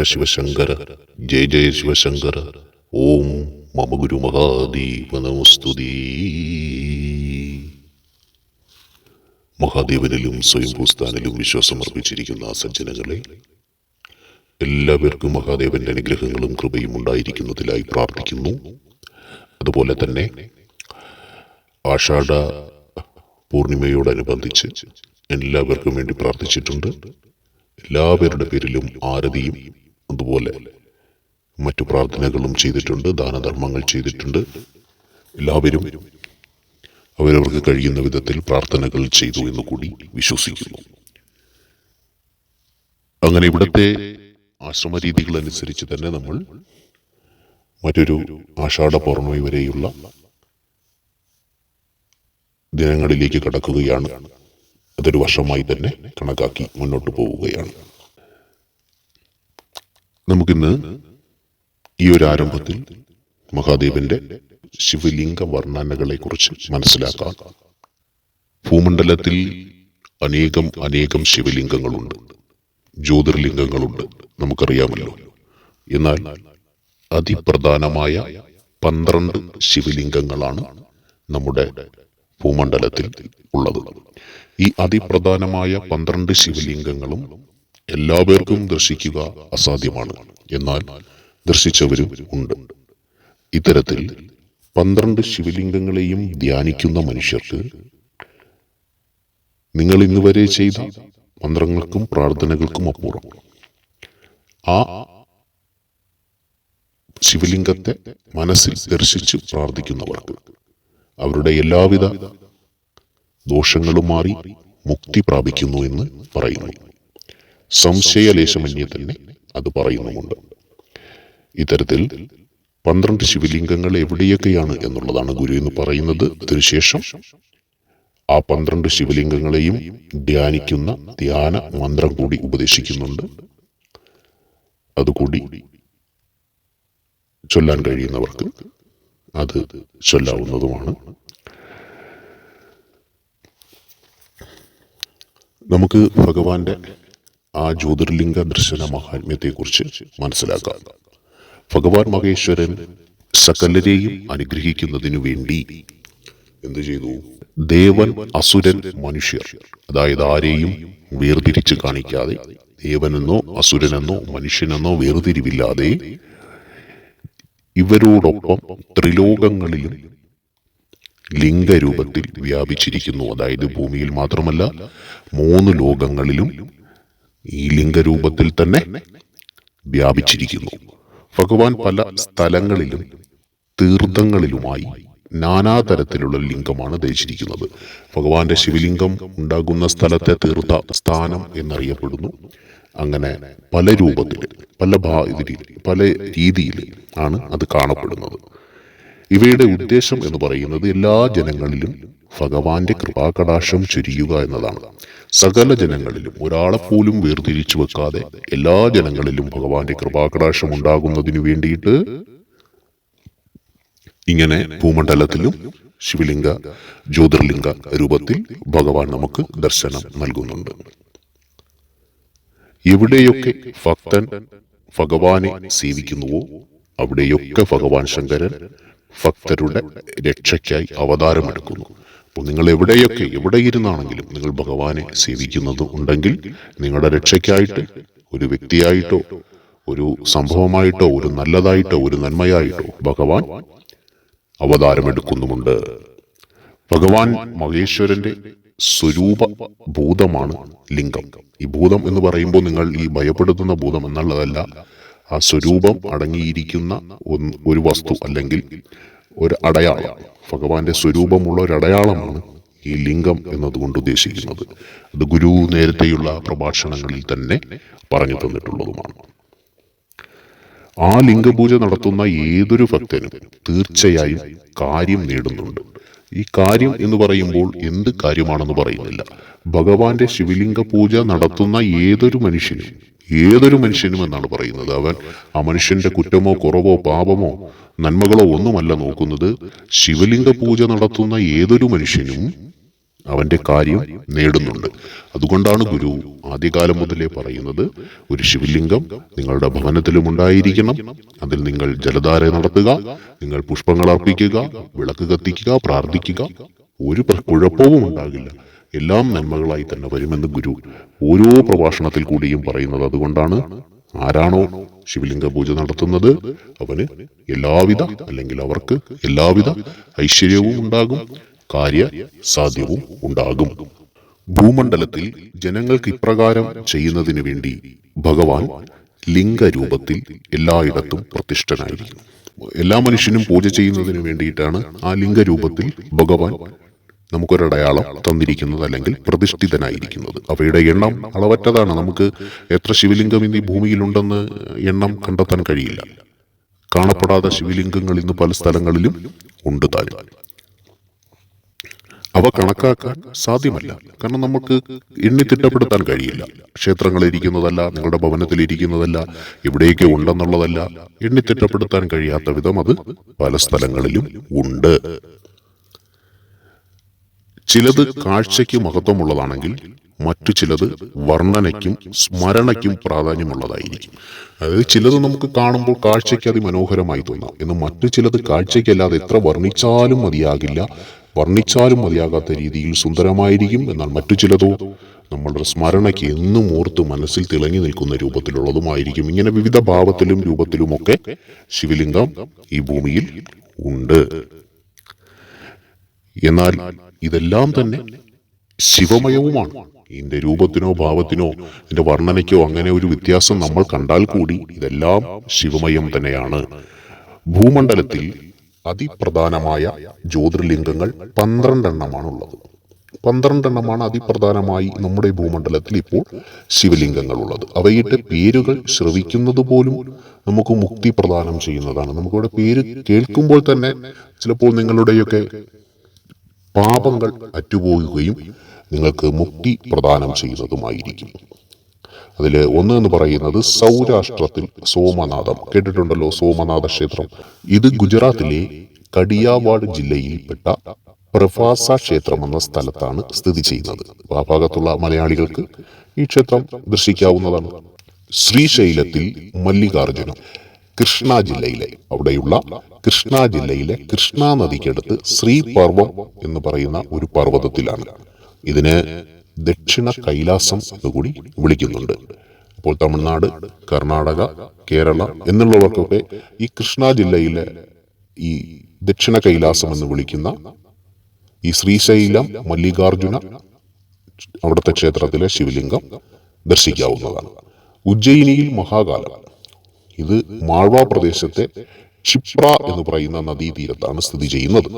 ഹരഹര ശിവശങ്കര ജയ ജയ ശിവശങ്കര ഓം മമ ഗുരു മഹാദേവ നമസ്തുതി. മഹാദേവനിലും സ്വയംഭൂസ്ഥാനിലും വിശ്വാസമർപ്പിച്ചിരിക്കുന്ന സജ്ജനങ്ങളെ എല്ലാവർക്കും മഹാദേവന്റെ അനുഗ്രഹങ്ങളും കൃപയും ഉണ്ടായിരിക്കുന്നതിലായി പ്രാർത്ഥിക്കുന്നു. അതുപോലെ തന്നെ ആഷാഢ പൂർണിമയോടനുബന്ധിച്ച് എല്ലാവർക്കും വേണ്ടി പ്രാർത്ഥിച്ചിട്ടുണ്ട്. എല്ലാവരുടെ പേരിലും ആരതിയും അതുപോലെ മറ്റു പ്രാർത്ഥനകളും ചെയ്തിട്ടുണ്ട് ദാനധർമ്മങ്ങൾ ചെയ്തിട്ടുണ്ട്. എല്ലാവരും അവരവർക്ക് കഴിയുന്ന വിധത്തിൽ പ്രാർത്ഥനകൾ ചെയ്തു എന്ന് കൂടി വിശ്വസിക്കുന്നു. അങ്ങനെ ഇവിടുത്തെ ആശ്രമ രീതികൾ അനുസരിച്ച് തന്നെ നമ്മൾ മറ്റൊരു ആഷാഢ പൗർണമി വരെയുള്ള ദിനങ്ങളിലേക്ക് കടക്കുകയാണ്. അതൊരു വർഷമായി തന്നെ കണക്കാക്കി മുന്നോട്ട് പോവുകയാണ്. നമുക്കിന്ന് ഈ ഒരു ആരംഭത്തിൽ മഹാദേവന്റെ ശിവലിംഗ വർണനകളെ കുറിച്ച് മനസ്സിലാക്കാം. ഭൂമണ്ഡലത്തിൽ അനേകം അനേകം ശിവലിംഗങ്ങളുണ്ട്. ജ്യോതിർലിംഗങ്ങളുണ്ട് നമുക്കറിയാമല്ലോ. എന്നാൽ അതിപ്രധാനമായ പന്ത്രണ്ട് ശിവലിംഗങ്ങളാണ് നമ്മുടെ ഭൂമണ്ഡലത്തിൽ ഉള്ളത്. ഈ അതിപ്രധാനമായ പന്ത്രണ്ട് ശിവലിംഗങ്ങളും എല്ലാവർക്കും ദർശിക്കുക അസാധ്യമാണ്. എന്നാൽ ദർശിച്ചവരും ഉണ്ട്. ഇത്തരത്തിൽ പന്ത്രണ്ട് ശിവലിംഗങ്ങളെയും ധ്യാനിക്കുന്ന മനുഷ്യർക്ക് നിങ്ങൾ ഇന്നുവരെ ചെയ്ത മന്ത്രങ്ങൾക്കും പ്രാർത്ഥനകൾക്കും അപ്പുറം ആ ശിവലിംഗത്തെ മനസ്സിൽ ദർശിച്ച് പ്രാർത്ഥിക്കുന്നവർക്ക് അവരുടെ എല്ലാവിധ ദോഷങ്ങളും മാറി മുക്തി പ്രാപിക്കുന്നു എന്ന് പറയുന്നു. സംശയലേശമന്യേ തന്നെ അത് പറയുന്നുമുണ്ട്. ഇത്തരത്തിൽ പന്ത്രണ്ട് ശിവലിംഗങ്ങൾ എവിടെയൊക്കെയാണ് എന്നുള്ളതാണ് ഗുരു എന്ന് പറയുന്നത്. അതിനുശേഷം ആ പന്ത്രണ്ട് ശിവലിംഗങ്ങളെയും ധ്യാനിക്കുന്ന ധ്യാന മന്ത്രം കൂടി ഉപദേശിക്കുന്നുണ്ട്. അതുകൂടി ചൊല്ലാൻ കഴിയുന്നവർക്ക് അത് ചൊല്ലാവുന്നതുമാണ്. നമുക്ക് ഭഗവാന്റെ ആ ജ്യോതിർലിംഗ ദർശന മഹാത്മ്യത്തെക്കുറിച്ച് മനസ്സിലാക്കാം. ഭഗവാൻ മഹേശ്വരൻ സകലരെയും അനുഗ്രഹിക്കുന്നതിനു വേണ്ടി എന്തു ചെയ്തു? ദേവൻ അസുരൻ മനുഷ്യർ അതായത് ആരെയും വേർതിരിച്ച് കാണിക്കാതെ ദേവനെന്നോ അസുരനെന്നോ മനുഷ്യനെന്നോ വേർതിരിവില്ലാതെ ഇവരോടൊപ്പം ത്രിലോകങ്ങളിലും ലിംഗരൂപത്തിൽ വ്യാപിച്ചിരിക്കുന്നു. അതായത് ഭൂമിയിൽ മാത്രമല്ല മൂന്ന് ലോകങ്ങളിലും ഈ ലിംഗരൂപത്തിൽ തന്നെ വ്യാപിച്ചിരിക്കുന്നു. ഭഗവാൻ പല സ്ഥലങ്ങളിലും തീർത്ഥങ്ങളിലുമായി നാനാതരത്തിലുള്ള ലിംഗമാണ് ധരിച്ചിരിക്കുന്നത്. ഭഗവാന്റെ ശിവലിംഗം ഉണ്ടാകുന്ന സ്ഥലത്തെ തീർത്ഥ സ്ഥാനം എന്നറിയപ്പെടുന്നു. അങ്ങനെ പല രൂപത്തിൽ പല പല രീതിയിൽ ആണ് അത് കാണപ്പെടുന്നത്. ഇവയുടെ ഉദ്ദേശം എന്ന് പറയുന്നത് എല്ലാ ജനങ്ങളിലും ഭഗവാന്റെ കൃപാകടാശം ചുരിയുക എന്നതാണ്. സകല ജനങ്ങളിലും ഒരാളെ പോലും വേർതിരിച്ചു വെക്കാതെ എല്ലാ ജനങ്ങളിലും ഭഗവാന്റെ കൃപാകടാശം ഉണ്ടാകുന്നതിന് വേണ്ടിയിട്ട് ഇങ്ങനെ ഭൂമണ്ഡലത്തിലും ശിവലിംഗ ജ്യോതിർലിംഗ രൂപത്തിൽ ഭഗവാൻ നമുക്ക് ദർശനം നൽകുന്നുണ്ട്. എവിടെയൊക്കെ ഭക്തൻ ഭഗവാനെ സേവിക്കുന്നുവോ അവിടെയൊക്കെ ഭഗവാൻ ശങ്കരൻ ഭക്തരുടെ രക്ഷയ്ക്കായി അവതാരമെടുക്കുന്നു. അപ്പോൾ നിങ്ങൾ എവിടെയൊക്കെ എവിടെ ഇരുന്നാണെങ്കിലും നിങ്ങൾ ഭഗവാനെ സേവിക്കുന്നത് ഉണ്ടെങ്കിൽ നിങ്ങളുടെ രക്ഷയ്ക്കായിട്ട് ഒരു വ്യക്തിയായിട്ടോ ഒരു സംഭവമായിട്ടോ ഒരു നല്ലതായിട്ടോ ഒരു നന്മയായിട്ടോ ഭഗവാൻ അവതാരമെടുക്കുന്നുമുണ്ട്. ഭഗവാൻ മഹേശ്വരന്റെ സ്വരൂപ ഭൂതമാണ് ലിംഗം. ഈ ഭൂതം എന്ന് പറയുമ്പോൾ നിങ്ങൾ ഈ ഭയപ്പെടുത്തുന്ന ഭൂതം എന്നുള്ളതല്ല ആ സ്വരൂപം അടങ്ങിയിരിക്കുന്ന ഒരു വസ്തു അല്ലെങ്കിൽ ഒരു അടയാളം. ഭഗവാന്റെ സ്വരൂപമുള്ള ഒരു അടയാളമാണ് ഈ ലിംഗം എന്നതുകൊണ്ട് ഉദ്ദേശിക്കുന്നത്. അത് ഗുരു നേരത്തെയുള്ള പ്രഭാഷണങ്ങളിൽ തന്നെ പറഞ്ഞു തന്നിട്ടുള്ളതുമാണ്. ആ ലിംഗപൂജ നടത്തുന്ന ഏതൊരു ഭക്തനും തീർച്ചയായും കാര്യം നേടുന്നുണ്ട്. ഈ കാര്യം എന്ന് പറയുമ്പോൾ എന്ത് കാര്യമാണെന്ന് പറയുന്നില്ല. ഭഗവാന്റെ ശിവലിംഗ പൂജ നടത്തുന്ന ഏതൊരു മനുഷ്യനും ഏതൊരു മനുഷ്യനും എന്നാണ് പറയുന്നത് അവൻ. ആ മനുഷ്യന്റെ കുറ്റമോ കുറവോ പാപമോ നന്മകളോ ഒന്നുമല്ല നോക്കുന്നത് ശിവലിംഗ പൂജ നടത്തുന്ന ഏതൊരു മനുഷ്യനും അവന്റെ കാര്യം നേടുന്നുണ്ട്. അതുകൊണ്ടാണ് ഗുരു ആദ്യകാലം മുതലേ പറയുന്നത് ഒരു ശിവലിംഗം നിങ്ങളുടെ ഭവനത്തിലും ഉണ്ടായിരിക്കണം അതിൽ നിങ്ങൾ ജലധാര നടത്തുക നിങ്ങൾ പുഷ്പങ്ങൾ അർപ്പിക്കുക വിളക്ക് കത്തിക്കുക പ്രാർത്ഥിക്കുക. ഒരു കുഴപ്പവും ഉണ്ടാകില്ല. എല്ലാം നന്മകളായി തന്നെ വരുമെന്ന് ഗുരു ഓരോ പ്രഭാഷണത്തിൽ കൂടിയും പറയുന്നത് അതുകൊണ്ടാണ് ആരാണോ ശിവലിംഗ പൂജ നടത്തുന്നത് അവന് എല്ലാവിധ അല്ലെങ്കിൽ അവർക്ക് എല്ലാവിധ ഐശ്വര്യവും ഉണ്ടാകും. കാര്യ സാധ്യവും ഉണ്ടാകും. ഭൂമണ്ഡലത്തിൽ ജനങ്ങൾക്ക് ഇപ്രകാരം ചെയ്യുന്നതിന് വേണ്ടി ഭഗവാൻ ലിംഗരൂപത്തിൽ എല്ലായിടത്തും പ്രതിഷ്ഠനായിരിക്കും. എല്ലാ മനുഷ്യനും പൂജ ചെയ്യുന്നതിന് വേണ്ടിയിട്ടാണ് ആ ലിംഗരൂപത്തിൽ ഭഗവാൻ നമുക്കൊരടയാളം തന്നിരിക്കുന്നത് അല്ലെങ്കിൽ പ്രതിഷ്ഠിതനായിരിക്കുന്നത്. അവയുടെ എണ്ണം അളവറ്റതാണ്. നമുക്ക് എത്ര ശിവലിംഗം ഇന്ന് ഈ ഭൂമിയിലുണ്ടെന്ന് എണ്ണം കണ്ടെത്താൻ കഴിയില്ല. കാണപ്പെടാത്ത ശിവലിംഗങ്ങൾ ഇന്ന് പല സ്ഥലങ്ങളിലും ഉണ്ട് താനും. അവ കണക്കാക്കാൻ സാധ്യമല്ല. കാരണം നമുക്ക് എണ്ണി തിട്ടപ്പെടുത്താൻ കഴിയില്ല. ക്ഷേത്രങ്ങളിൽ ഇരിക്കുന്നതല്ല നിങ്ങളുടെ ഭവനത്തിൽ ഇരിക്കുന്നതല്ല ഇവിടേക്ക് ഉണ്ടെന്നുള്ളതല്ല. എണ്ണി തിട്ടപ്പെടുത്താൻ കഴിയാത്ത വിധം അത് പല സ്ഥലങ്ങളിലും ഉണ്ട്. ചിലത് കാഴ്ചയ്ക്ക് മഹത്വമുള്ളതാണെങ്കിൽ മറ്റു ചിലത് വർണനയ്ക്കും സ്മരണയ്ക്കും പ്രാധാന്യമുള്ളതായിരിക്കും. അതായത് ചിലത് നമുക്ക് കാണുമ്പോൾ കാഴ്ചയ്ക്ക് അതിമനോഹരമായി തോന്നാം. എന്ന് മറ്റു ചിലത് കാഴ്ചയ്ക്കല്ലാതെ എത്ര വർണിച്ചാലും മതിയാകില്ല. വർണിച്ചാലും മതിയാകാത്ത രീതിയിൽ സുന്ദരമായിരിക്കും എന്നാൽ മറ്റു ചിലതോ നമ്മളുടെ സ്മരണയ്ക്ക് എന്നും ഓർത്ത് മനസ്സിൽ തിളങ്ങി നിൽക്കുന്ന രൂപത്തിലുള്ളതുമായിരിക്കും. ഇങ്ങനെ വിവിധ ഭാവത്തിലും രൂപത്തിലുമൊക്കെ ശിവലിംഗം ഈ ഭൂമിയിൽ ഉണ്ട്. എന്നാൽ ഇതെല്ലാം തന്നെ ശിവമയവുമാണ്. ഇതിന്റെ രൂപത്തിനോ ഭാവത്തിനോ ഇതിന്റെ വർണനയ്ക്കോ അങ്ങനെ ഒരു വ്യത്യാസം നമ്മൾ കണ്ടാൽ കൂടി ഇതെല്ലാം ശിവമയം തന്നെയാണ്. ഭൂമണ്ഡലത്തിൽ അതിപ്രധാനമായ ജ്യോതിർലിംഗങ്ങൾ പന്ത്രണ്ടെണ്ണമാണ് ഉള്ളത് പന്ത്രണ്ടെണ്ണമാണ് അതിപ്രധാനമായി നമ്മുടെ ഭൂമണ്ഡലത്തിൽ ഇപ്പോൾ ശിവലിംഗങ്ങൾ ഉള്ളത് അവയുടെ പേരുകൾ ശ്രവിക്കുന്നത് പോലും നമുക്ക് മുക്തി പ്രദാനം ചെയ്യുന്നതാണ്. നമുക്കിവിടെ പേര് കേൾക്കുമ്പോൾ തന്നെ ചിലപ്പോൾ നിങ്ങളുടെയൊക്കെ പാപങ്ങൾ അറ്റുപോകുകയും നിങ്ങൾക്ക് മുക്തി പ്രദാനം ചെയ്യുന്നതുമായിരിക്കും. അതിൽ ഒന്ന് എന്ന് പറയുന്നത് സൗരാഷ്ട്രത്തിൽ സോമനാഥം. കേട്ടിട്ടുണ്ടല്ലോ സോമനാഥ ക്ഷേത്രം ഇത് ഗുജറാത്തിലെ കടിയാവാഡ് ജില്ലയിൽപ്പെട്ട പ്രഭാസ ക്ഷേത്രം എന്ന സ്ഥലത്താണ് സ്ഥിതി ചെയ്യുന്നത്. ആ ഭാഗത്തുള്ള മലയാളികൾക്ക് ഈ ക്ഷേത്രം ദർശിക്കാവുന്നതാണ്. ശ്രീശൈലത്തിൽ മല്ലികാർജുനം കൃഷ്ണ ജില്ലയിലെ അവിടെയുള്ള കൃഷ്ണ ജില്ലയിലെ കൃഷ്ണ നദിക്കടുത്ത് ശ്രീപർവം എന്ന് പറയുന്ന ഒരു പർവതത്തിലാണ്. ഇതിന് ദക്ഷിണ കൈലാസം എന്നുകൂടി വിളിക്കുന്നുണ്ട്. അപ്പോൾ തമിഴ്നാട് കർണാടക കേരള എന്നുള്ളവർക്കൊക്കെ ഈ കൃഷ്ണ ജില്ലയിലെ ഈ ദക്ഷിണ കൈലാസം എന്ന് വിളിക്കുന്ന ഈ ശ്രീശൈലം മല്ലികാർജുന അവിടുത്തെ ക്ഷേത്രത്തിലെ ശിവലിംഗം ദർശിക്കാവുന്നതാണ്. ഉജ്ജയിനിയിൽ മഹാകാലം. ഇത് മാൾവ പ്രദേശത്തെ ക്ഷിപ്ര എന്ന് പറയുന്ന നദീതീരത്താണ് സ്ഥിതി ചെയ്യുന്നത്.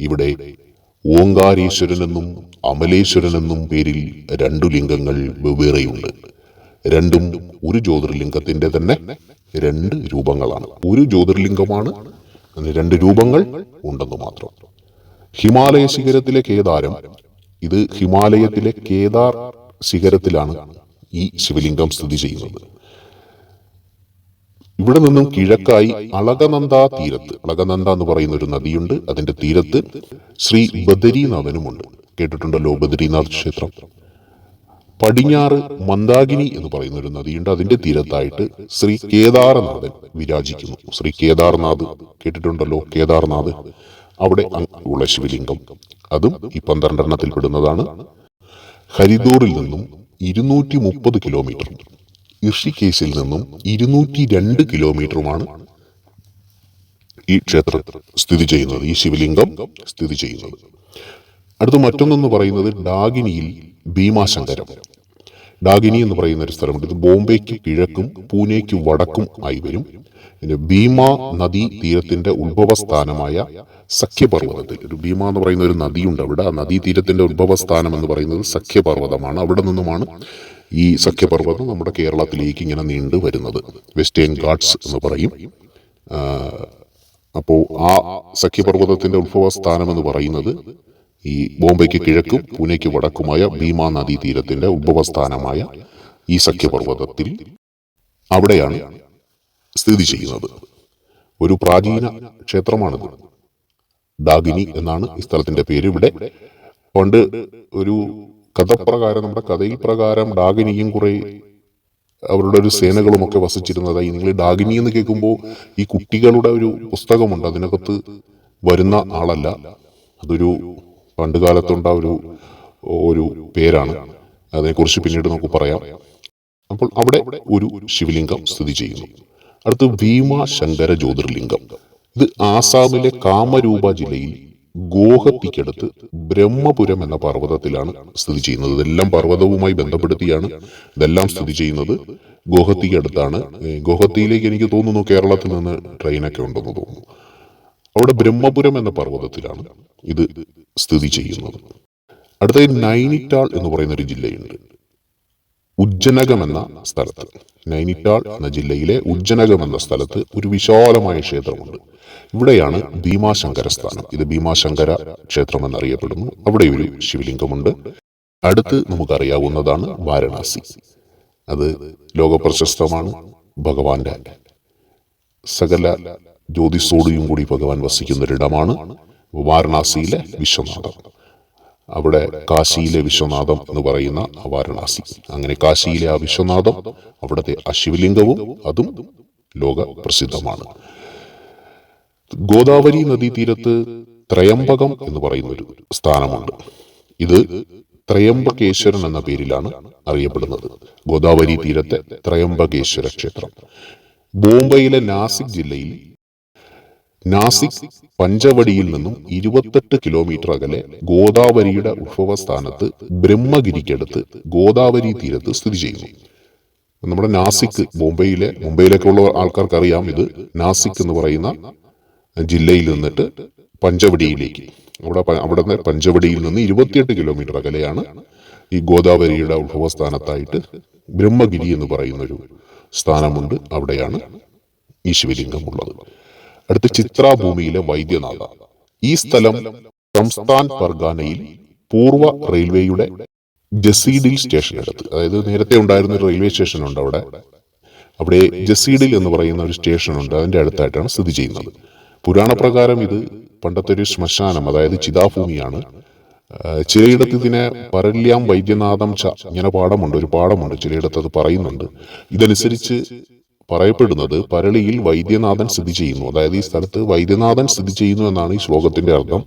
ഇവിടെ ഓങ്കാരേശ്വരനെന്നും അമലേശ്വരനെന്നും പേരിൽ രണ്ടു ലിംഗങ്ങൾ വെവ്വേറെയുണ്ട്. രണ്ടും ഒരു ജ്യോതിർലിംഗത്തിന്റെ തന്നെ രണ്ട് രൂപങ്ങളാണ്. ഒരു ജ്യോതിർലിംഗമാണ് രണ്ട് രൂപങ്ങൾ ഉണ്ടെന്ന് മാത്രം. ഹിമാലയ ശിഖരത്തിലെ കേദാരം ഇത് ഹിമാലയത്തിലെ കേദാർ ശിഖരത്തിലാണ് ഈ ശിവലിംഗം സ്ഥിതി ചെയ്യുന്നത്. ഇവിടെ നിന്നും കിഴക്കായി അളകനന്ദ തീരത്ത്. അളകനന്ദ എന്ന് പറയുന്ന ഒരു നദിയുണ്ട്. അതിന്റെ തീരത്ത് ശ്രീ ബദരീനാഥനുമുണ്ട്. കേട്ടിട്ടുണ്ടല്ലോ ബദരീനാഥ് ക്ഷേത്രം? പടിഞ്ഞാറ് മന്ദാകിനി എന്ന് പറയുന്ന ഒരു നദിയുണ്ട്. അതിന്റെ തീരത്തായിട്ട് ശ്രീ കേദാർനാഥൻ വിരാജിക്കുന്നു. ശ്രീ കേദാർനാഥ്. കേട്ടിട്ടുണ്ടല്ലോ കേദാർനാഥ്? അവിടെ ഉള്ള ശിവലിംഗം. അതും ഈ പന്ത്രണ്ടെണ്ണത്തിൽ പെടുന്നതാണ്. ഹരിദൂറിൽ നിന്നും ഇരുന്നൂറ്റി മുപ്പത് കിലോമീറ്റർ. ഋഷികേശിൽ നിന്നും ഇരുന്നൂറ്റി രണ്ട് കിലോമീറ്ററുമാണ് ഈ ക്ഷേത്രം സ്ഥിതി ചെയ്യുന്നത് ഈ ശിവലിംഗം സ്ഥിതി ചെയ്യുന്നത്. അടുത്ത മറ്റൊന്നെന്ന് പറയുന്നത് ഡാഗിനിയിൽ ഭീമാശങ്കരം. ഡാഗിനി എന്ന് പറയുന്ന ഒരു സ്ഥലമുണ്ട്. ഇത് ബോംബെക്ക് കിഴക്കും പൂനെക്ക് വടക്കും ആയി വരും. പിന്നെ ഭീമ നദീ തീരത്തിന്റെ ഉത്ഭവസ്ഥാനമായ സഖ്യപർവതത്തിൽ. ഒരു ഭീമ എന്ന് പറയുന്ന ഒരു നദിയുണ്ട് അവിടെ. ആ നദീ തീരത്തിന്റെ ഉത്ഭവസ്ഥാനം എന്ന് പറയുന്നത് സഖ്യപർവതമാണ്. അവിടെ നിന്നുമാണ് ഈ സഖ്യപർവതം നമ്മുടെ കേരളത്തിലേക്ക് ഇങ്ങനെ നീണ്ടു വരുന്നത്. വെസ്റ്റേൺ ഗാഡ്സ് എന്ന് പറയും. അപ്പോൾ ആ സഖ്യപർവതത്തിന്റെ ഉത്ഭവസ്ഥാനം എന്ന് പറയുന്നത് ഈ ബോംബെക്ക് കിഴക്കും പൂനെക്ക് വടക്കുമായ ഭീമാ നദീ തീരത്തിന്റെ ഉത്ഭവസ്ഥാനമായ ഈ സഖ്യപർവതത്തിൽ അവിടെയാണ് സ്ഥിതി ചെയ്യുന്നത്. ഒരു പ്രാചീന ക്ഷേത്രമാണിത്. ഡാഗിനി എന്നാണ് ഈ സ്ഥലത്തിന്റെ പേര്. ഇവിടെ പണ്ട് ഒരു കഥപ്രകാരം നമ്മുടെ കഥയിൽ പ്രകാരം ഡാഗിനിയും കുറെ അവരുടെ ഒരു സേനകളും ഒക്കെ വസിച്ചിരുന്നതായി. നിങ്ങൾ ഡാഗിനി എന്ന് കേൾക്കുമ്പോൾ ഈ കുട്ടികളുടെ ഒരു പുസ്തകമുണ്ട്. അതിനകത്ത് വരുന്ന ആളല്ല. അതൊരു പണ്ട് കാലത്തുണ്ട ഒരു ഒരു പേരാണ്. അതിനെക്കുറിച്ച് പിന്നീട് നമുക്ക് പറയാം. അപ്പോൾ അവിടെ ഒരു ശിവലിംഗം സ്ഥിതി ചെയ്യുന്നു. അടുത്ത് ഭീമ ശങ്കര ജ്യോതിർലിംഗം ഇത് ആസാമിലെ കാമരൂപ ജില്ലയിൽ ഗോഹത്തിക്കടുത്ത് ബ്രഹ്മപുരം എന്ന പർവതത്തിലാണ് സ്ഥിതി ചെയ്യുന്നത്. ഇതെല്ലാം പർവതവുമായി ബന്ധപ്പെടുത്തിയാണ് ഇതെല്ലാം സ്ഥിതി ചെയ്യുന്നത്. ഗോഹത്തിക്ക് അടുത്താണ് ഗോഹത്തിയിലേക്ക് എനിക്ക് തോന്നുന്നു കേരളത്തിൽ നിന്ന് ട്രെയിനൊക്കെ ഉണ്ടെന്ന് തോന്നുന്നു. അവിടെ ബ്രഹ്മപുരം എന്ന പർവതത്തിലാണ് ഇത് സ്ഥിതി ചെയ്യുന്നത്. അടുത്തത് നൈനിറ്റാൾ എന്ന് പറയുന്ന ഒരു ജില്ലയുണ്ട്. ഉജ്ജനകം എന്ന സ്ഥലത്ത്. നൈനിറ്റാൾ എന്ന ജില്ലയിലെ ഉജ്ജനകം എന്ന സ്ഥലത്ത് ഒരു വിശാലമായ ക്ഷേത്രമുണ്ട്. ഇവിടെയാണ് ഭീമാശങ്കര സ്ഥാനം ഇത് ഭീമാശങ്കര ക്ഷേത്രം എന്നറിയപ്പെടുന്നു അവിടെ ഒരു ശിവലിംഗമുണ്ട്. അടുത്ത് നമുക്കറിയാവുന്നതാണ് വാരണാസി. അത് ലോകപ്രശസ്തമാണ്. ഭഗവാന്റെ സകല ജ്യോതിസോടിയും കൂടി ഭഗവാൻ വസിക്കുന്ന ഒരിടമാണ് വാരണാസിയിലെ വിശ്വനാഥം. അവിടെ കാശിയിലെ വിശ്വനാഥം എന്ന് പറയുന്ന വാരണാസി. അങ്ങനെ കാശിയിലെ ആ വിശ്വനാഥം അവിടുത്തെ ആ ശിവലിംഗവും അതും ലോക പ്രസിദ്ധമാണ് ഗോദാവരി നദീതീരത്ത് ത്രയംബകം എന്ന് പറയുന്ന ഒരു സ്ഥാനമുണ്ട്. ഇത് ത്രയംബകേശ്വരൻ എന്ന പേരിലാണ് അറിയപ്പെടുന്നത്. ഗോദാവരി തീരത്തെ ത്രയംബകേശ്വര ക്ഷേത്രം. ബോംബെയിലെ നാസിക് ജില്ലയിൽ നാസിക് പഞ്ചവടിയിൽ നിന്നും ഇരുപത്തെട്ട് കിലോമീറ്റർ അകലെ ഗോദാവരിയുടെ ഉത്ഭവസ്ഥാനത്ത് ബ്രഹ്മഗിരിക്കടുത്ത് ഗോദാവരി തീരത്ത് സ്ഥിതി ചെയ്യുന്നു. നമ്മുടെ നാസിക് ബോംബെയിലെ മുംബൈയിലൊക്കെ ഉള്ള ആൾക്കാർക്ക് അറിയാം ഇത്. നാസിക് എന്ന് പറയുന്ന ജില്ലയിൽ നിന്നിട്ട് പഞ്ചവടിയിലേക്ക്. അവിടെ അവിടുന്ന് പഞ്ചവടിയിൽ നിന്ന് ഇരുപത്തിയെട്ട് കിലോമീറ്റർ അകലെയാണ് ഈ ഗോദാവരിയുടെ ഉത്ഭവസ്ഥാനത്തായിട്ട് ബ്രഹ്മഗിരി എന്ന് പറയുന്നൊരു സ്ഥാനമുണ്ട്. അവിടെയാണ് ഈ ശിവലിംഗം ഉള്ളത് അടുത്ത് ചിത്രാഭൂമിയിലെ വൈദ്യനാഥ. ഈ സ്ഥലം സംസ്ഥാൻ പർഗാനയിൽ പൂർവ റെയിൽവേയുടെ ജസീഡിൽ സ്റ്റേഷനടുത്ത്. അതായത് നേരത്തെ ഉണ്ടായിരുന്ന ഒരു റെയിൽവേ സ്റ്റേഷൻ ഉണ്ട് അവിടെ. അവിടെ ജസീഡിൽ എന്ന് പറയുന്ന ഒരു സ്റ്റേഷൻ ഉണ്ട് അതിന്റെ അടുത്തായിട്ടാണ് സ്ഥിതി ചെയ്യുന്നത്. പുരാണപ്രകാരം ഇത് പണ്ടത്തെ ഒരു ശ്മശാനം അതായത് ചിതാഭൂമിയാണ്. ചിലയിടത്ത് ഇതിനെ പരല്യാം വൈദ്യനാഥം ച ഇങ്ങനെ പാഠമുണ്ട് ഒരു പാഠമുണ്ട്. ചിലയിടത്ത് അത് പറയുന്നുണ്ട്. ഇതനുസരിച്ച് പറയപ്പെടുന്നത് പരളിയിൽ വൈദ്യനാഥൻ സ്ഥിതി ചെയ്യുന്നു. അതായത് ഈ സ്ഥലത്ത് വൈദ്യനാഥൻ സ്ഥിതി ചെയ്യുന്നു എന്നാണ് ഈ ശ്ലോകത്തിന്റെ അർത്ഥം.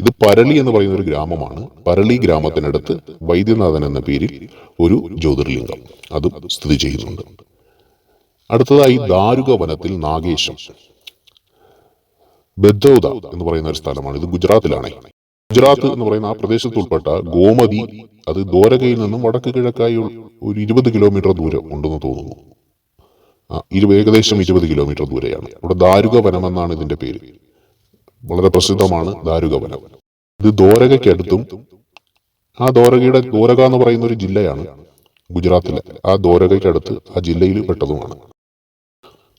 ഇത് പരളി എന്ന് പറയുന്ന ഒരു ഗ്രാമമാണ്. പരളി ഗ്രാമത്തിനടുത്ത് വൈദ്യനാഥൻ എന്ന പേരിൽ ഒരു ജ്യോതിർലിംഗം അതും സ്ഥിതി ചെയ്യുന്നുണ്ട്. അടുത്തതായി ദാരുക വനത്തിൽ നാഗേശം. ബദ്ധൗദ എന്ന് പറയുന്ന ഒരു സ്ഥലമാണ്. ഇത് ഗുജറാത്തിലാണ്. ഗുജറാത്ത് എന്ന് പറയുന്ന ആ പ്രദേശത്ത് ഉൾപ്പെട്ട ഗോമതി അത് ദോരകയിൽ നിന്നും വടക്ക് കിഴക്കായി ഒരു ഇരുപത് കിലോമീറ്റർ ദൂരം ഉണ്ടെന്ന് തോന്നുന്നു. ഇരു ഏകദേശം ഇരുപത് കിലോമീറ്റർ ദൂരെയാണ്. ഇവിടെ ദാരുക വനം എന്നാണ് ഇതിന്റെ പേര്. വളരെ പ്രസിദ്ധമാണ് ദാരുക വനം ഇത് ദോരകയ്ക്കടുത്തും ആ ദോരകയുടെ ദോരക എന്ന് പറയുന്ന ഒരു ജില്ലയാണ് ഗുജറാത്തിലെ. ആ ദോരകയ്ക്കടുത്ത് ആ ജില്ലയിൽ പെട്ടതുമാണ്.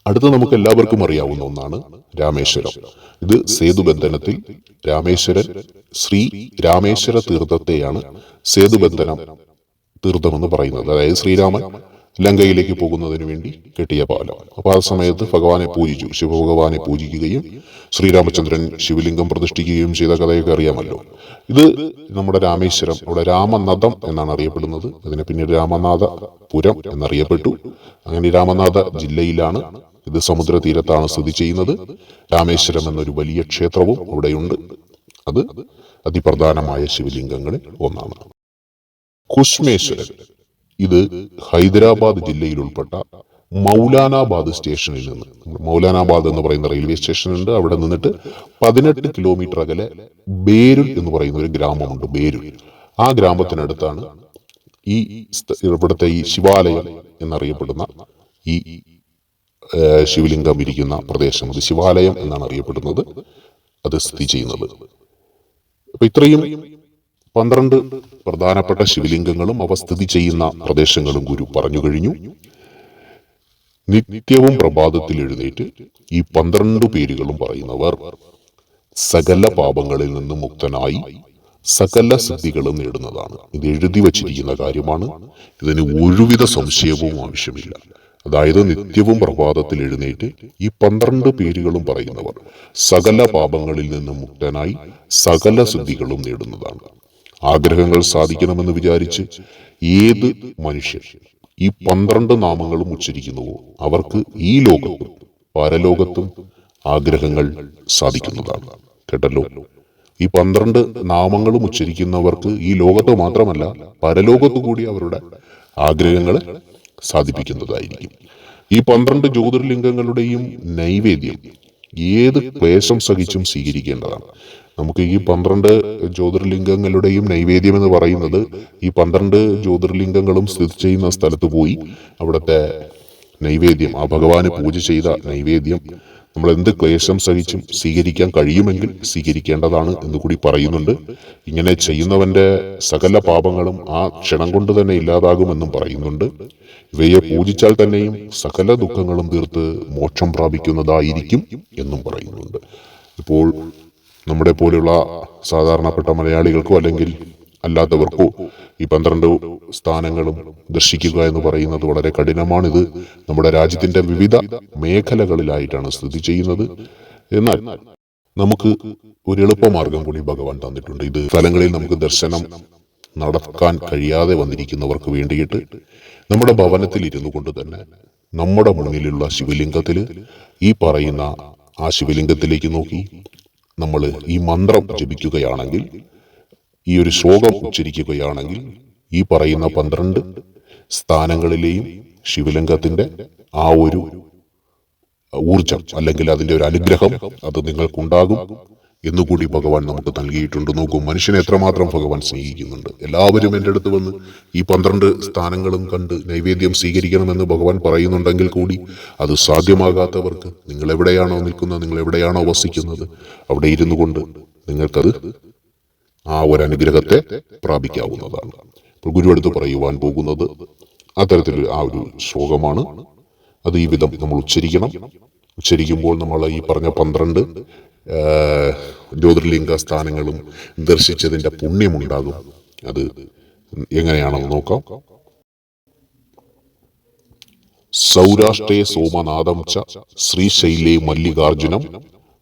അടുത്ത് നമുക്ക് എല്ലാവർക്കും അറിയാവുന്ന ഒന്നാണ് രാമേശ്വരം. ഇത് സേതുബന്ധനത്തിൽ രാമേശ്വരൻ ശ്രീ രാമേശ്വര തീർത്ഥത്തെയാണ് സേതുബന്ധനം തീർത്ഥമെന്ന് പറയുന്നത്. അതായത് ശ്രീരാമൻ ലങ്കയിലേക്ക് പോകുന്നതിന് വേണ്ടി കെട്ടിയ പാലം. അപ്പോൾ ആ സമയത്ത് ഭഗവാനെ പൂജിച്ചു. ശിവഭഗവാനെ പൂജിക്കുകയും ശ്രീരാമചന്ദ്രൻ ശിവലിംഗം പ്രതിഷ്ഠിക്കുകയും ചെയ്ത കഥയൊക്കെ അറിയാമല്ലോ. ഇത് നമ്മുടെ രാമേശ്വരം അവിടെ രാമനദം എന്നാണ് അറിയപ്പെടുന്നത്. അതിനെ പിന്നീട് രാമനാഥപുരം എന്നറിയപ്പെട്ടു. അങ്ങനെ രാമനാഥ ജില്ലയിലാണ് ഇത് സമുദ്ര തീരത്താണ് സ്ഥിതി ചെയ്യുന്നത്. രാമേശ്വരം എന്നൊരു വലിയ ക്ഷേത്രവും അവിടെയുണ്ട്. അത് അതിപ്രധാനമായ ശിവലിംഗങ്ങളിൽ ഒന്നാണ്. കുശ്മേശ്വരൻ ഇത് ഹൈദരാബാദ് ജില്ലയിൽ ഉൾപ്പെട്ട മൗലാനാബാദ് സ്റ്റേഷനിൽ നിന്ന്. മൗലാനാബാദ് എന്ന് പറയുന്ന റെയിൽവേ സ്റ്റേഷൻ ഉണ്ട് അവിടെ നിന്നിട്ട് പതിനെട്ട് കിലോമീറ്റർ അകലെ ബേരുൽ എന്ന് പറയുന്ന ഒരു ഗ്രാമമുണ്ട് ബേരുൽ. ആ ഗ്രാമത്തിനടുത്താണ് ഈ ഇവിടുത്തെ ഈ ശിവാലയം എന്നറിയപ്പെടുന്ന ഈ ശിവലിംഗം ഇരിക്കുന്ന പ്രദേശം. ശിവാലയം എന്നാണ് അറിയപ്പെടുന്നത്. അത് സ്ഥിതി ചെയ്യുന്നത്. അപ്പൊ ഇത്രയും പന്ത്രണ്ട് പ്രധാനപ്പെട്ട ശിവലിംഗങ്ങളും അവ സ്ഥിതി ചെയ്യുന്ന പ്രദേശങ്ങളും ഗുരു പറഞ്ഞു കഴിഞ്ഞു. നിത്യവും പ്രഭാതത്തിൽ എഴുന്നേറ്റ് ഈ പന്ത്രണ്ട് പേരുകളും പറയുന്നവർ സകല പാപങ്ങളിൽ നിന്ന് മുക്തനായി സകല സിദ്ധികളും നേടുന്നതാണ്. ഇത് എഴുതി വച്ചിരിക്കുന്ന കാര്യമാണ്. ഇതിന് ഒരുവിധ സംശയവും ആവശ്യമില്ല. അതായത് നിത്യവും പ്രഭാതത്തിൽ എഴുന്നേറ്റ് ഈ പന്ത്രണ്ട് പേരുകളും പറയുന്നവർ സകല പാപങ്ങളിൽ നിന്ന് മുക്തനായി സകല സിദ്ധികളും നേടുന്നതാണ്. ആഗ്രഹങ്ങൾ സാധിക്കണമെന്ന് വിചാരിച്ച് ഏത് മനുഷ്യർ ഈ പന്ത്രണ്ട് നാമങ്ങളും ഉച്ചരിക്കുന്നുവോ അവർക്ക് ഈ ലോകത്തും പരലോകത്തും ആഗ്രഹങ്ങൾ സാധിക്കുന്നതാണ്. കേട്ടല്ലോ? ഈ പന്ത്രണ്ട് നാമങ്ങളും ഉച്ചരിക്കുന്നവർക്ക് ഈ ലോകത്ത് മാത്രമല്ല പരലോകത്തു കൂടി അവരുടെ ആഗ്രഹങ്ങൾ സാധിപ്പിക്കുന്നതായിരിക്കും. ഈ പന്ത്രണ്ട് ജ്യോതിർലിംഗങ്ങളുടെയും നൈവേദ്യം ഏത് ക്ലേശം സഹിച്ചും സ്വീകരിക്കേണ്ടതാണ്? നമുക്ക് ഈ പന്ത്രണ്ട് ജ്യോതിർലിംഗങ്ങളുടെയും നൈവേദ്യം എന്ന് പറയുന്നത് ഈ പന്ത്രണ്ട് ജ്യോതിർലിംഗങ്ങളും സ്ഥിതി ചെയ്യുന്ന സ്ഥലത്ത് പോയി അവിടുത്തെ നൈവേദ്യം ആ ഭഗവാന് പൂജ ചെയ്ത നൈവേദ്യം നമ്മൾ എന്ത് ക്ലേശം സഹിച്ചും സ്വീകരിക്കാൻ കഴിയുമെങ്കിൽ സ്വീകരിക്കേണ്ടതാണ് എന്ന് കൂടി പറയുന്നുണ്ട്. ഇങ്ങനെ ചെയ്യുന്നവന്റെ സകല പാപങ്ങളും ആ ക്ഷണം കൊണ്ട് തന്നെ ഇല്ലാതാകുമെന്നും പറയുന്നുണ്ട്. ഇവയെ പൂജിച്ചാൽ തന്നെയും സകല ദുഃഖങ്ങളും തീർത്ത് മോക്ഷം പ്രാപിക്കുന്നതായിരിക്കും എന്നും പറയുന്നുണ്ട്. ഇപ്പോൾ നമ്മുടെ പോലെയുള്ള സാധാരണപ്പെട്ട മലയാളികൾക്കോ അല്ലെങ്കിൽ അല്ലാത്തവർക്കോ ഈ പന്ത്രണ്ട് സ്ഥാനങ്ങളും ദർശിക്കുക എന്ന് പറയുന്നത് വളരെ കഠിനമാണിത്. നമ്മുടെ രാജ്യത്തിന്റെ വിവിധ മേഖലകളിലായിട്ടാണ് സ്ഥിതി ചെയ്യുന്നത്. എന്നാൽ നമുക്ക് ഒരു എളുപ്പമാർഗം കൂടി ഭഗവാൻ തന്നിട്ടുണ്ട്. ഇത് സ്ഥലങ്ങളിൽ നമുക്ക് ദർശനം നടക്കാൻ കഴിയാതെ വന്നിരിക്കുന്നവർക്ക് വേണ്ടിയിട്ട് നമ്മുടെ ഭവനത്തിൽ ഇരുന്നു കൊണ്ട് തന്നെ നമ്മുടെ മുന്നിലുള്ള ശിവലിംഗത്തിൽ ഈ പറയുന്ന ആ ശിവലിംഗത്തിലേക്ക് നോക്കി. നമ്മൾ ഈ മന്ത്രം ജപിക്കുകയാണെങ്കിൽ ഈ ഒരു ശ്ലോകം ഉച്ചരിക്കുകയാണെങ്കിൽ ഈ പറയുന്ന പന്ത്രണ്ട് സ്ഥാനങ്ങളിലെയും ശിവലിംഗത്തിന്റെ ആ ഒരു ഊർജം അല്ലെങ്കിൽ അതിന്റെ ഒരു അനുഗ്രഹം അത് നിങ്ങൾക്കുണ്ടാകും. എന്നുകൂടി ഭഗവാൻ നമുക്ക് നൽകിയിട്ടുണ്ട്. നോക്കൂ മനുഷ്യനെ എത്രമാത്രം ഭഗവാൻ സ്നേഹിക്കുന്നുണ്ട്. എല്ലാവരും എന്റെ അടുത്ത് വന്ന് ഈ പന്ത്രണ്ട് സ്ഥാനങ്ങളും കണ്ട് നൈവേദ്യം സ്വീകരിക്കണമെന്ന് ഭഗവാൻ പറയുന്നുണ്ടെങ്കിൽ കൂടി അത് സാധ്യമാകാത്തവർക്ക് നിങ്ങൾ എവിടെയാണോ നിൽക്കുന്നത് നിങ്ങൾ എവിടെയാണോ വസിക്കുന്നത് അവിടെ ഇരുന്നു കൊണ്ട് നിങ്ങൾക്കത് ആ ഒരു അനുഗ്രഹത്തെ പ്രാപിക്കാവുന്നതാണ്. ഇപ്പോൾ ഗുരു അടുത്ത് പറയുവാൻ പോകുന്നത് അത്തരത്തിൽ ആ ഒരു ശ്ലോകമാണ്. അത് ഈ വിധം നമ്മൾ ഉച്ചരിക്കണം. ഉച്ചരിക്കുമ്പോൾ നമ്മൾ ഈ പറഞ്ഞ പന്ത്രണ്ട് ജ്യോതിർലിംഗ സ്ഥാനങ്ങളും ദർശിച്ചതിന്റെ പുണ്യമുണ്ടാകും. അത് എങ്ങനെയാണെന്ന് നോക്കാം. സൗരാഷ്ട്രേ സോമനാഥം ച ശ്രീശൈലേ മല്ലികാർജുനം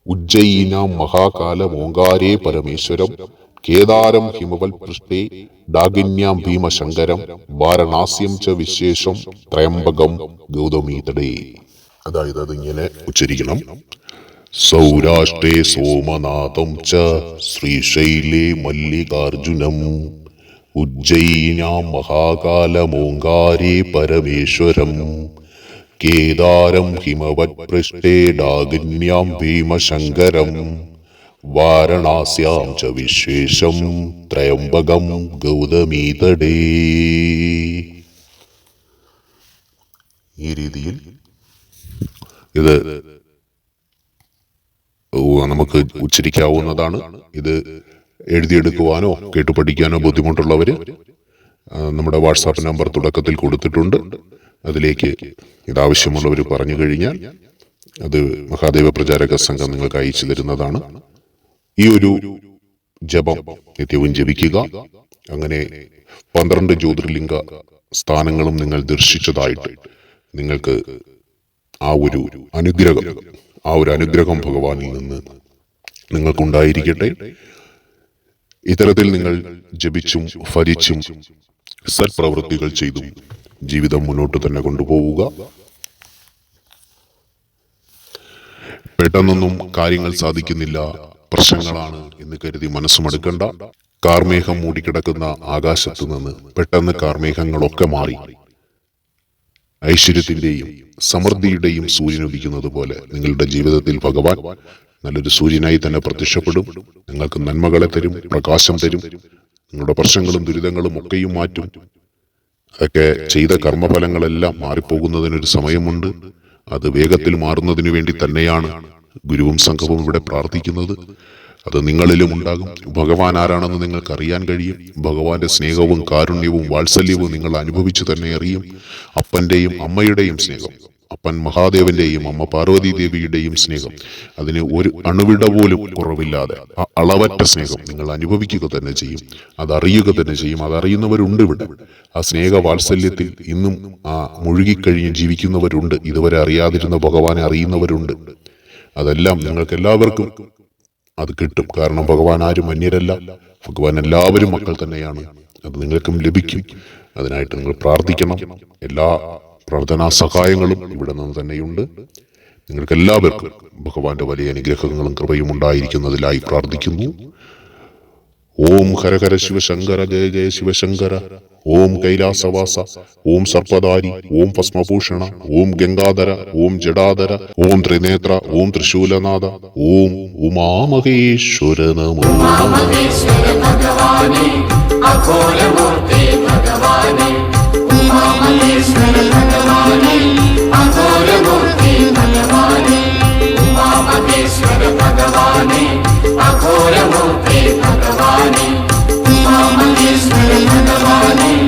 ഉജ്ജയിനാം മഹാകാല ഓങ്കാരേ പരമേശ്വരം കേദാരം ഹിമവൽ പൃഷ്ഠേ ഡാഗിന്യാം ഭീമശങ്കരം വാരണാസ്യം ച വിശേഷം ത്രയംബകം ഗൗതമീതടേ. അതായത് അതിങ്ങനെ ഉച്ചരിക്കണം. സൗരാഷ്ട്രേ സോമനാഥം ച ശ്രീശൈലേ മല്ലികാർജുനം. ഉജ്ജയിനാം മഹാകാലമോങ്കാരേ പരമേശ്വരം. കേദാരം ഹിമവത് പൃഷ്ടേ ഡാഗിന്യാം ഭീമശങ്കരം. വാരണാസ്യാം ച വിശേഷം ത്രയംബകം ഗൗതമീതടേ. ഈ രീതിയിൽ ഇത് നമുക്ക് ഉച്ചരിക്കാവുന്നതാണ്. ഇത് എഴുതിയെടുക്കുവാനോ കേട്ടു പഠിക്കാനോ ബുദ്ധിമുട്ടുള്ളവർ നമ്മുടെ വാട്സാപ്പ് നമ്പർ തുടക്കത്തിൽ കൊടുത്തിട്ടുണ്ട്. അതിലേക്ക് ഇതാവശ്യമുള്ളവർ പറഞ്ഞു കഴിഞ്ഞാൽ അത് മഹാദേവ പ്രചാരക സംഘം നിങ്ങൾക്ക് അയച്ചു തരുന്നതാണ്. ഈ ഒരു ജപം നിത്യവും ജപിക്കുക. അങ്ങനെ പന്ത്രണ്ട് ജ്യോതിർലിംഗ സ്ഥാനങ്ങളും നിങ്ങൾ ദർശിച്ചതായിട്ട് നിങ്ങൾക്ക് ആ ഒരു അനുഗ്രഹം ആ ഒരു അനുഗ്രഹം ഭഗവാനിൽ നിന്ന് നിങ്ങൾക്കുണ്ടായിരിക്കട്ടെ. ഇത്തരത്തിൽ നിങ്ങൾ ജപിച്ചും ഫലിച്ചും സത്പ്രവൃത്തികൾ ചെയ്തും ജീവിതം മുന്നോട്ട് തന്നെ കൊണ്ടുപോവുക. പെട്ടെന്നൊന്നും കാര്യങ്ങൾ സാധിക്കുന്നില്ല. പ്രശ്നങ്ങളാണ് എന്ന് കരുതി മനസ്സുമടുക്കണ്ട. കാർമേഘം മൂടിക്കിടക്കുന്ന ആകാശത്തു നിന്ന് പെട്ടെന്ന് കാർമേഘങ്ങളൊക്കെ മാറി. ഐശ്വര്യത്തിന്റെയും സമൃദ്ധിയുടെയും സൂര്യൻ ഉദിക്കുന്നത് പോലെ നിങ്ങളുടെ ജീവിതത്തിൽ ഭഗവാൻ നല്ലൊരു സൂര്യനായി തന്നെ പ്രത്യക്ഷപ്പെടും. നിങ്ങൾക്ക് നന്മകളെ തരും പ്രകാശം തരും. നിങ്ങളുടെ പ്രശ്നങ്ങളും ദുരിതങ്ങളും ഒക്കെയും മാറ്റും. അതൊക്കെ ചെയ്ത കർമ്മഫലങ്ങളെല്ലാം മാറിപ്പോകുന്നതിനൊരു സമയമുണ്ട്. അത് വേഗത്തിൽ മാറുന്നതിനു വേണ്ടി തന്നെയാണ് ഗുരുവും സംഘവും ഇവിടെ പ്രാർത്ഥിക്കുന്നത്. അത് നിങ്ങളിലും ഉണ്ടാകും. ഭഗവാൻ ആരാണെന്ന് നിങ്ങൾക്ക് അറിയാൻ കഴിയും. ഭഗവാന്റെ സ്നേഹവും കാരുണ്യവും വാത്സല്യവും നിങ്ങൾ അനുഭവിച്ചു തന്നെ അറിയും. അപ്പന്റെയും അമ്മയുടെയും സ്നേഹം അപ്പൻ മഹാദേവന്റെയും അമ്മ പാർവതി ദേവിയുടെയും സ്നേഹം അതിന് ഒരു അണുവിട പോലും കുറവില്ലാതെ ആ അളവറ്റ സ്നേഹം നിങ്ങൾ അനുഭവിക്കുക തന്നെ ചെയ്യും. അതറിയുക തന്നെ ചെയ്യും. അതറിയുന്നവരുണ്ട് ഇവിടെ. ആ സ്നേഹ വാത്സല്യത്തിൽ ഇന്നും ആ മുഴുകിക്കഴിഞ്ഞ് ജീവിക്കുന്നവരുണ്ട്. ഇതുവരെ അറിയാതിരുന്ന ഭഗവാനെ അറിയുന്നവരുണ്ട്. അതെല്ലാം നിങ്ങൾക്ക് എല്ലാവർക്കും അത് കിട്ടും. കാരണം ഭഗവാൻ ആരും അന്യരല്ല. ഭഗവാൻ എല്ലാവരും മക്കൾ തന്നെയാണ്. അത് നിങ്ങൾക്കും ലഭിക്കും. അതിനായിട്ട് നിങ്ങൾ പ്രാർത്ഥിക്കണം. എല്ലാ പ്രാർത്ഥനാ സഹായങ്ങളും ഇവിടെ നിന്ന് തന്നെയുണ്ട്. നിങ്ങൾക്ക് എല്ലാവർക്കും ഭഗവാന്റെ വലിയ അനുഗ്രഹങ്ങളും കൃപയും ഉണ്ടായിരിക്കുന്നതിലായി പ്രാർത്ഥിക്കുന്നു. ഓം ഹരഹര ശിവശങ്കര ജയ ജയ ശിവശങ്കര. ഓം കൈലാസവാസ ഓം സർപ്പദാരി ഓം ഭസ്മഭൂഷണ ഓം ഗംഗാധര ഓം ജഡാധര ഓം ത്രിനേത്ര ഓം ത്രിശൂലനാഥ ഓം ഉമാമഹേശ്വര നമോ. അഘോരമൂർത്തി ഭഗവാനെ. Thank you.